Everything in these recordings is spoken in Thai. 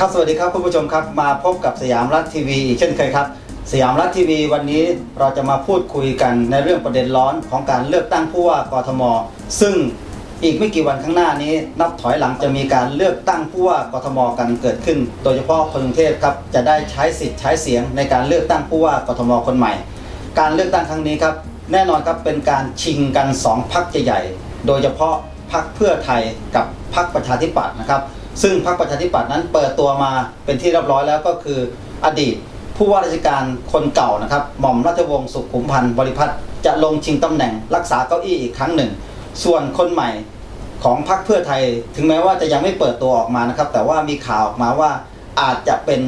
ครับสวัสดีครับคุณผู้ชมครับมาพบกับสยามรัฐทีวีอีกเช่นเคยครับ สยามรัฐทีวีวันนี้เราจะมาพูดคุยกันในเรื่องประเด็นร้อนของการเลือกตั้งผู้ว่ากทม ซึ่งอีกไม่กี่วันข้างหน้านี้ นับถอยหลังจะมีการเลือกตั้งผู้ว่ากทมกันเกิดขึ้น โดยเฉพาะคนกรุงเทพครับจะได้ใช้สิทธิ์ใช้เสียงในการเลือกตั้งผู้ว่ากทมคนใหม่ การเลือกตั้งครั้งนี้ครับแน่นอนครับเป็นการชิงกันสองพักใหญ่ๆโดยเฉพาะพักเพื่อไทยกับพักประชาธิปัตย์นะครับ ซึ่งพรรคประชาธิปัตย์นั้นเปิดตัวมาเป็นที่เรียบร้อยแล้วก็คืออดีต ผู้ว่าราชการคนเก่านะครับ หม่อมราชวงศ์สุขุมพันธ์บริพัตรจะลงชิงตำแหน่งรักษาเก้าอี้อีกครั้งหนึ่ง ส่วนคนใหม่ของพรรคเพื่อไทย ถึงแม้ว่าจะยังไม่เปิดตัวออกมานะครับ แต่ว่ามีข่าวออกมาว่าอาจจะเป็น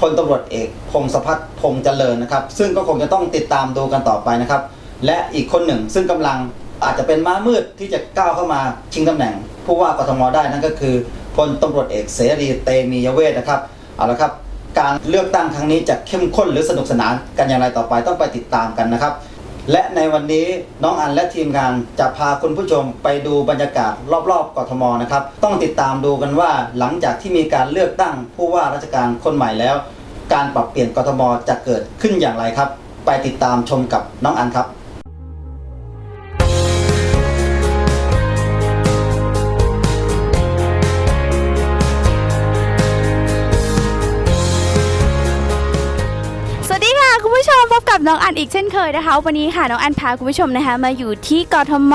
พลตำรวจเอก พงศพัฒน์พงษ์เจริญนะครับ ซึ่งก็คงจะต้องติดตามดูกันต่อไปนะครับ และอีกคนหนึ่งซึ่งกำลังอาจจะเป็นม้ามืดที่จะก้าวเข้ามาชิงตำแหน่ง ผู้ว่ากทมได้นั่นก็คือ พลตำรวจเอกเสรีเตมียเวทนะครับเอาละครับการเลือกตั้งครั้งนี้จะเข้มข้นหรือสนุกสนานกันอย่างไรต่อไปต้องไปติดตามกันนะครับ และในวันนี้น้องอันและทีมงานจะพาคุณผู้ชมไปดูบรรยากาศรอบๆกทมนะครับ ต้องติดตามดูกันว่าหลังจากที่มีการเลือกตั้งผู้ว่าราชการคนใหม่แล้ว การปรับเปลี่ยนกทมจะเกิดขึ้นอย่างไรครับ ไปติดตามชมกับน้องอันครับ มพบกับน้องอันอีกเช่นเคยนะคะ วันนี้ค่ะน้องอันพาคุณผู้ชมนะคะมาอยู่ที่กทม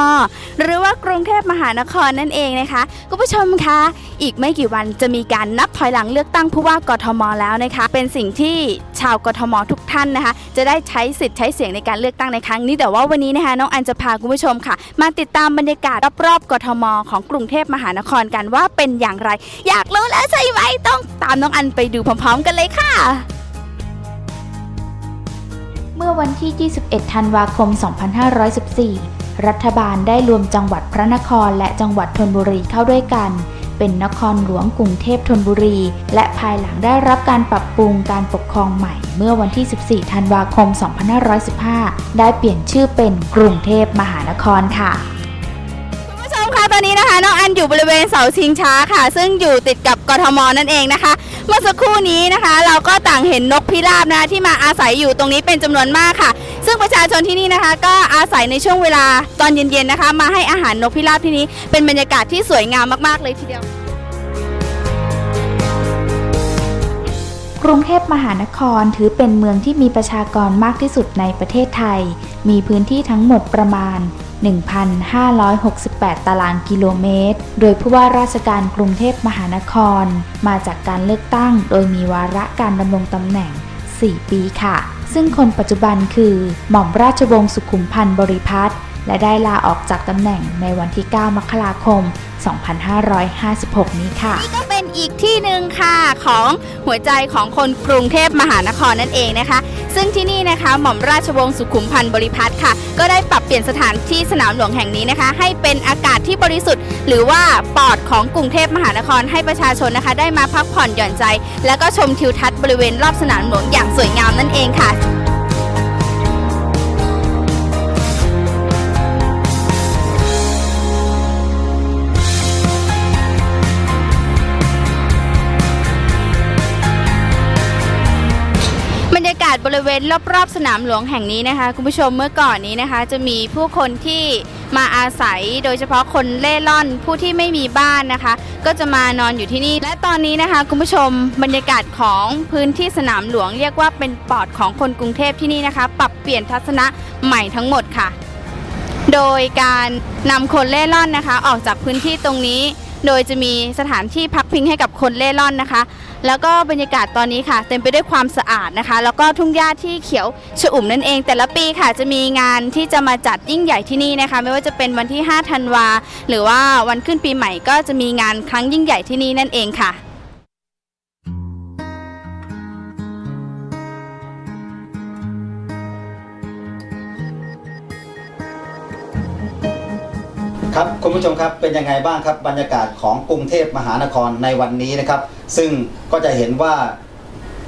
หรือว่ากรุงเทพมหานครนั่นเองนะคะคุณผู้ชมคะอีกไม่กี่วันจะมีการนับถอยหลังเลือกตั้งผู้ว่ากทมแล้วนะคะ เป็นสิ่งที่ชาวกทมทุกท่านนะคะ จะได้ใช้สิทธิ์ใช้เสียงในการเลือกตั้งในครั้งนี้แต่ว่าวันนี้นะคะน้องอันจะพาคุณผู้ชมค่ะ มาติดตามบรรยากาศรอบๆกทม ของกรุงเทพมหานครกันว่าเป็นอย่างไร อยากรู้แล้วใช่ไหมต้องตามน้องอันไปดูพร้อม ๆ กันเลยค่ะ มื่อวันที่ 21 ธันวาคม 2514 รัฐบาลได้รวมจังหวัดพระนครและจังหวัดธนบุรีเข้าด้วยกัน เป็นนครหลวงกรุงเทพธนบุรี และภายหลังได้รับการปรับปรุงการปกครองใหม่ เมื่อวันที่ 14 ธันวาคม 2515 ได้เปลี่ยนชื่อเป็นกรุงเทพมหานครค่ะ อนนี้นะคะน้องอันอยู่บริเวณเสาชิงช้าค่ะ ซึ่งอยู่ติดกับกทมนั่นเองนะคะ เมื่อสักครู่นี้นะคะ เราก็ต่างเห็นนกพิราบนะคะที่มาอาศัยอยู่ตรงนี้เป็นจำนวนมากค่ะ ซึ่งประชาชนที่นี่นะคะ ก็อาศัยในช่วงเวลาตอนเย็นๆนะคะ มาให้อาหารนกพิราบที่นี้เป็นบรรยากาศที่สวยงามมากๆเลยทีเดียว กรุงเทพมหานครถือเป็นเมืองที่มีประชากรมากที่สุดในประเทศไทย มีพื้นที่ทั้งหมดประมาณ 1,568 ตารางกิโลเมตร โดยผู้ว่าราชการกรุงเทพมหานคร มาจากการเลือกตั้ง โดยมีวาระการดำรงตำแหน่ง 4 ปีค่ะ ซึ่งคนปัจจุบันคือ หม่อมราชวงศ์สุขุมพันธ์บริพัตรและได้ลาออกจากตำแหน่งในวันที่ 9 มกราคม 2556 นี้ค่ะ นี่ก็เป็นอีกที่หนึ่งค่ะของหัวใจของคนกรุงเทพมหานครนั่นเองนะคะ ซึ่งที่นี่นะคะหม่อมราชวงศ์สุขุมพันธ์บริพัตรค่ะ ก็ได้ปรับเปลี่ยนสถานที่สนามหลวงแห่งนี้นะคะ ให้เป็นอากาศที่บริสุทธิ์ หรือว่าปอดของกรุงเทพมหานครให้ประชาชนนะคะ ได้มาพักผ่อนหย่อนใจ แล้วก็ชมทิวทัศน์บริเวณรอบสนามหลวงอย่างสวยงามนั่นเองค่ะ บรรยากาศบริเวณรอบๆสนามหลวงแห่งนี้นะคะ คุณผู้ชมเมื่อก่อนนี้นะคะ จะมีผู้คนที่มาอาศัยโดยเฉพาะคนเล่ร่อนผู้ที่ไม่มีบ้านนะคะ ก็จะมานอนอยู่ที่นี่ และตอนนี้นะคะ คุณผู้ชมบรรยากาศของพื้นที่สนามหลวง เรียกว่าเป็นปอดของคนกรุงเทพที่นี่นะคะ ปรับเปลี่ยนทัศนะใหม่ทั้งหมดค่ะ โดยการนำคนเล่ร่อนนะคะ ออกจากพื้นที่ตรงนี้ โดยจะมีสถานที่พักพิงให้กับคนเล่ร่อนนะคะ แล้วก็บรรยากาศตอนนี้ค่ะ เต็มไปด้วยความสะอาดนะคะ แล้วก็ทุ่งหญ้าที่เขียวชอุ่มนั่นเอง แต่ละปีค่ะจะมีงานที่จะมาจัดยิ่งใหญ่ที่นี่นะคะ ไม่ว่าจะเป็นวันที่ 5 ธันวาหรือว่าวันขึ้นปีใหม่ก็จะมีงานครั้งยิ่งใหญ่ที่นี่นั่นเองค่ะ ครับคุณผู้ชมครับเป็นยังไงบ้างครับบรรยากาศของกรุงเทพมหานครในวันนี้นะครับ ซึ่งก็จะเห็นว่า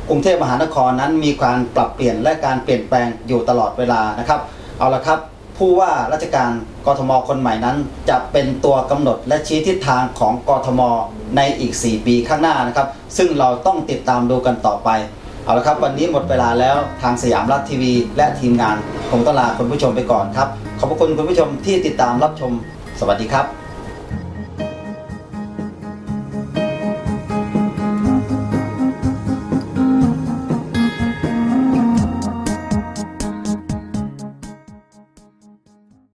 กรุงเทพมหานครนั้นมีการปรับเปลี่ยนและการเปลี่ยนแปลงอยู่ตลอดเวลานะครับเอาละครับผู้ว่าราชการกทมคนใหม่นั้น จะเป็นตัวกำหนดและชี้ทิศทางของกทมในอีก 4 ปีข้างหน้านะครับ ซึ่งเราต้องติดตามดูกันต่อไปเอาละครับ วันนี้หมดเวลาแล้วทางสยามรัฐทีวี และทีมงานคงต้องลาคุณผู้ชมไปก่อนครับ ขอบพระคุณคุณผู้ชมที่ติดตามรับชม สวัสดีครับ